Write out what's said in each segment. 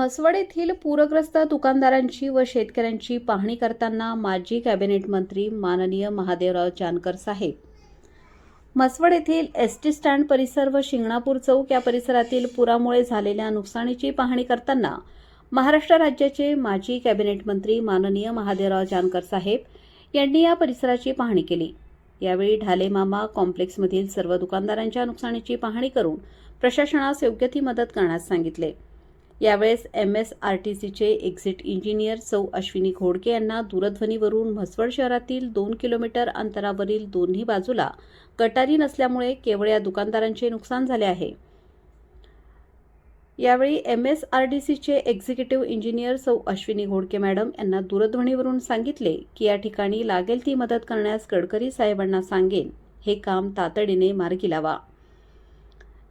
म्हसवड येथील पूरग्रस्त दुकानदारांची व शेतकऱ्यांची पाहणी करताना माजी कॅबिनेट मंत्री माननीय महादेवराव जानकर साहेब. म्हसवड येथील एस टी स्टँड परिसर व शिंगणापूर चौक या परिसरातील पुरामुळे झालेल्या नुकसानीची पाहणी करताना महाराष्ट्र राज्याचे माजी कॅबिनेट मंत्री माननीय महादेवराव जानकर साहेब यांनी या परिसराची पाहणी केली. यावेळी ढालेमामा कॉम्प्लेक्समधील सर्व दुकानदारांच्या नुकसानीची पाहणी करून प्रशासनास योग्य ती मदत करण्यास सांगितले. यावेळेस एम एस आर टी सीचे एक्झिट इंजिनियर सौ अश्विनी घोडके यांना दूरध्वनीवरून म्हसवड शहरातील दोन किलोमीटर अंतरावरील दोन्ही बाजूला गटारी नसल्यामुळे केवळ या दुकानदारांचे नुकसान झाले आहे. यावेळी एम एस आर डी सीचे एक्झिक्युटिव्ह इंजिनियर सौ अश्विनी घोडके मॅडम यांना दूरध्वनीवरून सांगितले की या ठिकाणी लागेल ती मदत करण्यास गडकरी साहेबांना सांगेन. हे काम तातडीने मार्गी लावा.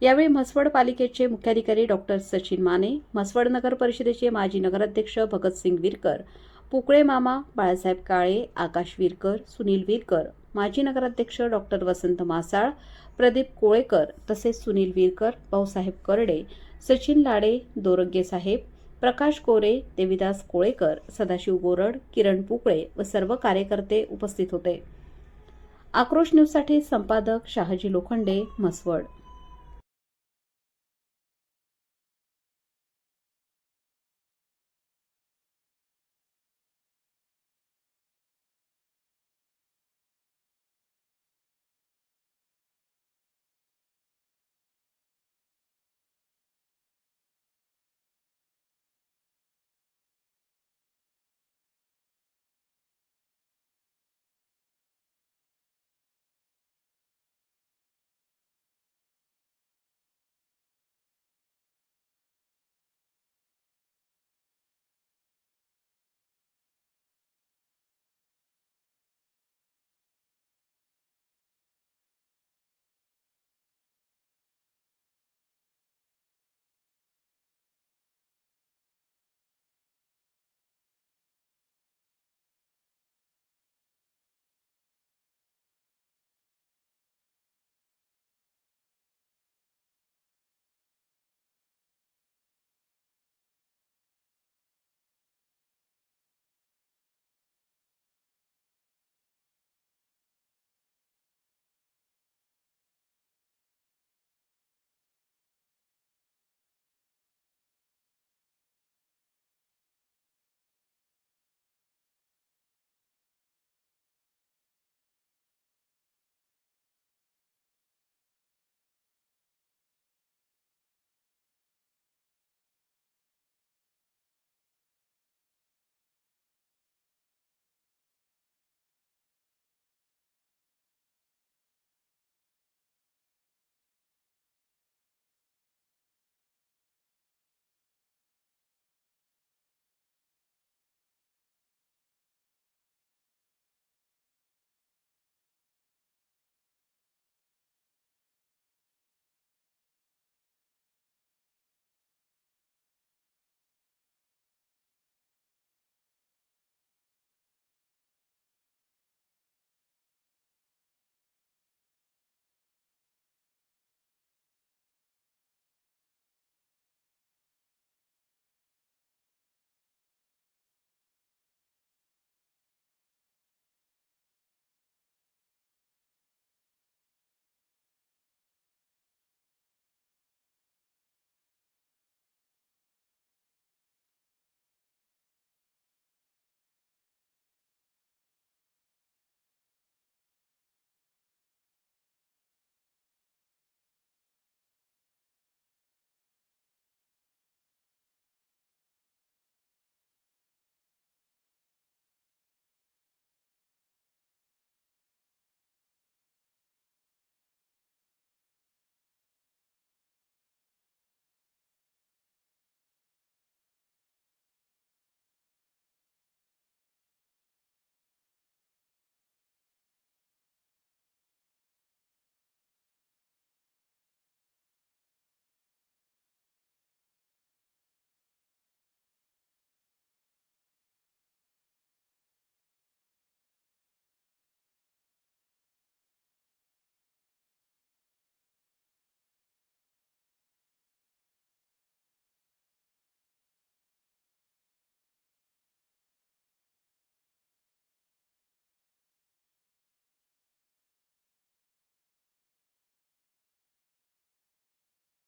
यावेळी म्हसवड पालिकेचे मुख्याधिकारी डॉक्टर सचिन माने म्हसवड नगर परिषदेचे माजी नगराध्यक्ष भगतसिंग विरकर पुकळे मामा बाळासाहेब काळे आकाश विरकर सुनील विरकर माजी नगराध्यक्ष डॉक्टर वसंत मासाळ प्रदीप कोळेकर तसेच सुनील विरकर भाऊसाहेब करडे सचिन लाडे दोरग्गे साहेब प्रकाश कोरे देविदास कोळेकर सदाशिव गोरड किरण पुकळे व सर्व कार्यकर्ते उपस्थित होते. आक्रोश न्यूजसाठी संपादक शहाजी लोखंडे म्हसवड.